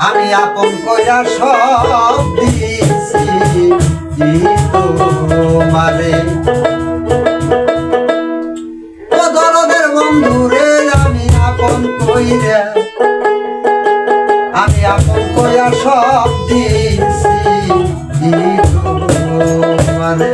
আমি আপন কয়া সব দিছি তোমারে ও দরদের বন্ধু রে আমি আপন কইরা, আমি আপন কয়া সব দিছি তোমারে